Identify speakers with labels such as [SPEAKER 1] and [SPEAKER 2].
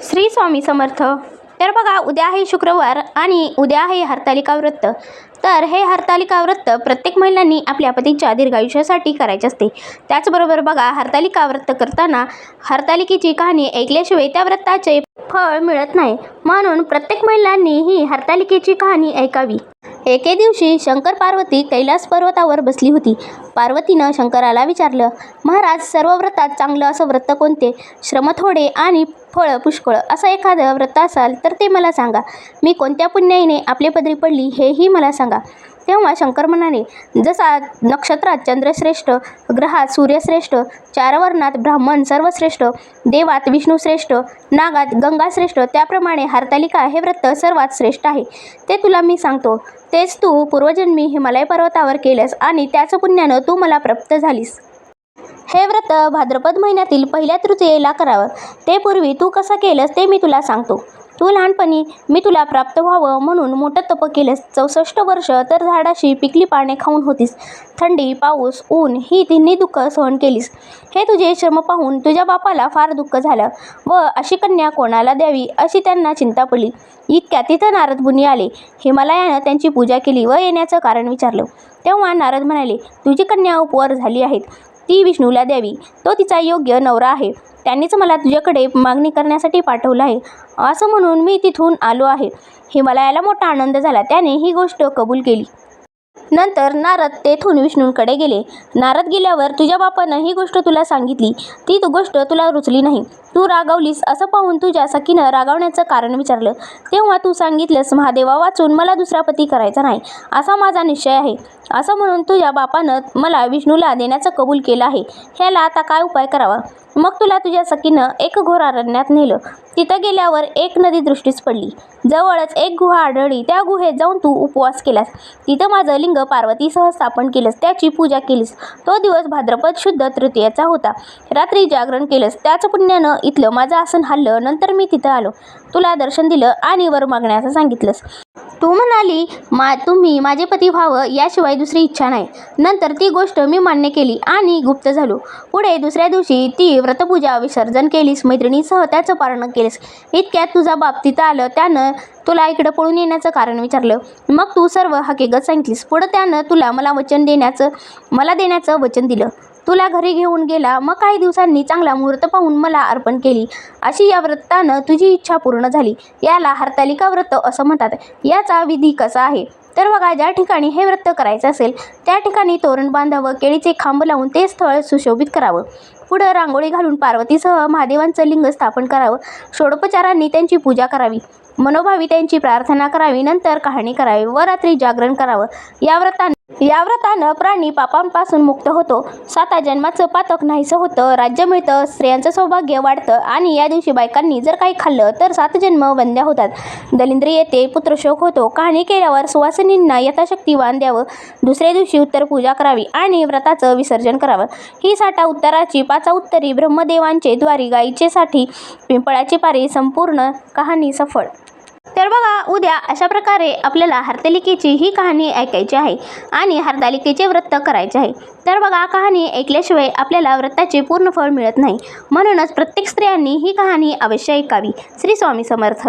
[SPEAKER 1] श्री स्वामी समर्थ. तर बघा उद्या आहे शुक्रवार आणि उद्या आहे हरतालिका व्रत. तर हे हरतालिका व्रत प्रत्येक महिलांनी आपल्या पतीच्या दीर्घायुष्यासाठी करायचे असते. त्याचबरोबर बघा हरतालिका व्रत करताना हरतालिकेची कहाणी ऐकल्याशिवाय त्या व्रताचे फळ मिळत नाही. म्हणून प्रत्येक महिलांनी ही हरतालिकेची कहाणी ऐकावी. एके दिवशी शंकर पार्वती कैलास पर्वतावर बसली होती. पार्वतीनं शंकराला विचारलं महाराज सर्व व्रतात चांगलं असं व्रत कोणते? श्रम थोडे आणि फळ पुष्कळ असं एखादं व्रत असाल तर ते मला सांगा. मी कोणत्या पुण्याईने आपले पदरी पडली हेही मला सांगा. तेव्हा शंकर म्हणाले जसा नक्षत्रात चंद्रश्रेष्ठ ग्रहात सूर्यश्रेष्ठ चारवर्णात ब्राह्मण सर्वश्रेष्ठ देवात विष्णूश्रेष्ठ नागात गंगाश्रेष्ठ त्याप्रमाणे हरतालिका हे व्रत सर्वात श्रेष्ठ आहे. ते तुला मी सांगतो तेच तू पूर्वजन्मी हिमालय पर्वतावर केलंस आणि त्याचं पुण्यानं तू मला प्राप्त झालीस. हे व्रत भाद्रपद महिन्यातील पहिल्या तृतीयेला करावं. ते पूर्वी तू कसं केलंस ते मी तुला सांगतो. तू लहानपणी मी तुला प्राप्त व्हावं म्हणून मोठं तप केलंस. चौसष्ट वर्ष तर झाडाशी पिकली पाने खाऊन होतीस. थंडी पाऊस ऊन ही तिन्ही दुःख सहन केलीस. हे तुझे श्रम पाहून तुझ्या बापाला फार दुःख झालं व अशी कन्या कोणाला द्यावी अशी त्यांना चिंता पडली. इतक्या तिथं नारद मुनी आले. हिमालयानं त्यांची पूजा केली व येण्याचं कारण विचारलं. तेव्हा नारद म्हणाले तुझी कन्या उपवर झाली आहेत. ती विष्णूला द्यावी. तो तिचा योग्य नवरा आहे. त्यांनीच मला तुझ्याकडे मागणी करण्यासाठी पाठवलं आहे. असं म्हणून मी तिथून आलो आहे. हिमालयाला मोठा आनंद झाला. त्याने ही गोष्ट कबूल केली. नंतर नारद तेथून विष्णूंकडे गेले. नारद गेल्यावर तुझ्या बापानं ही गोष्ट तुला सांगितली. ती तू गोष्ट तुला रुचली नाही. तू रागावलीस असं पाहून तुझ्या सखीनं रागावण्याचं कारण विचारलं. तेव्हा तू सांगितलंस महादेवा वाचून मला दुसरा पती करायचा नाही. असा माझा निश्चय आहे. असं म्हणून तुझ्या बापानं मला विष्णूला देण्याचं कबूल केलं आहे. ह्याला आता काय उपाय करावा? मग तुला तुझ्या सखीनं एक घोर अरण्यात नेलं. तिथं गेल्यावर एक नदी दृष्टीस पडली. जवळच एक गुहा आढळली. त्या गुहेत जाऊन तू उपवास केलास. तिथं माझं लिंग पार्वतीसह स्थापन केलंस. त्याची पूजा केलीस. तो दिवस भाद्रपद शुद्ध तृतीयाचा होता. रात्री जागरण केलंस. त्याच पुण्यानं इथलं माझं आसन हल्लं नंतर मी तिथं आलो. तुला दर्शन दिलं आणि वर मागण्याचं सांगितलंस. तू म्हणाली मा तुम्ही माझे पती व्हावं याशिवाय दुसरी इच्छा नाही. नंतर ती गोष्ट मी मान्य केली आणि गुप्त झालो. पुढे दुसऱ्या दिवशी ती व्रतपूजा विसर्जन केलीस मैत्रिणीसह त्याचं पारण केलीस. इतक्यात तुझा बाप तिथं आलं त्यानं तुला इकडं पळून येण्याचं कारण विचारलं. मग तू सर्व हकीकत सांगितलीस. पुढं त्यानं तुला मला वचन देण्याचं मला देण्याचं वचन दिलं. तुला घरी घेऊन गेला मग काही दिवसांनी चांगला मुहूर्त पाहून मला अर्पण केली. अशी या व्रतानं तुझी इच्छा पूर्ण झाली. याला हरतालिका व्रत असं म्हणतात. याचा विधी कसा आहे? तर बघा ज्या ठिकाणी हे व्रत करायचं असेल त्या ठिकाणी तोरण बांधावं केळीचे खांब लावून ते स्थळ सुशोभित करावं. पुढं रांगोळी घालून पार्वतीसह महादेवांचं लिंग स्थापन करावं. षोडोपचारांनी त्यांची पूजा करावी. मनोभावी त्यांची प्रार्थना करावी. नंतर कहाणी करावी. व रात्री जागरण करावं. या व्रताने या व्रतानं प्राणी पापांपासून मुक्त होतो. साता जन्माचं पातक नाहीसं होतं. राज्य मिळतं स्त्रियांचं सौभाग्य वाढतं आणि या दिवशी बायकांनी जर काही खाल्लं तर सात जन्म वंद्या होतात. दलिंद्री येते पुत्रशोक होतो. कहाणी केल्यावर सुवासिनींना यथाशक्ती वाण द्यावं. दुसऱ्या दिवशी उत्तर पूजा करावी आणि व्रताचं विसर्जन करावं. ही साठा उत्तराची पाचा उत्तरी ब्रह्मदेवांचे द्वारी गायीचे साठी पिंपळाची पारी संपूर्ण कहाणी सफळ! तर बघा उद्या अशा प्रकारे आपल्याला हरतालिकेची ही कहाणी ऐकायची आहे आणि हरतालिकेचे व्रत करायचे आहे. तर बघा कहाणी ऐकल्याशिवाय आपल्याला व्रताचे पूर्ण फळ मिळत नाही. म्हणूनच प्रत्येक स्त्रियांनी ही कहाणी अवश्य ऐकावी. श्री स्वामी समर्थ.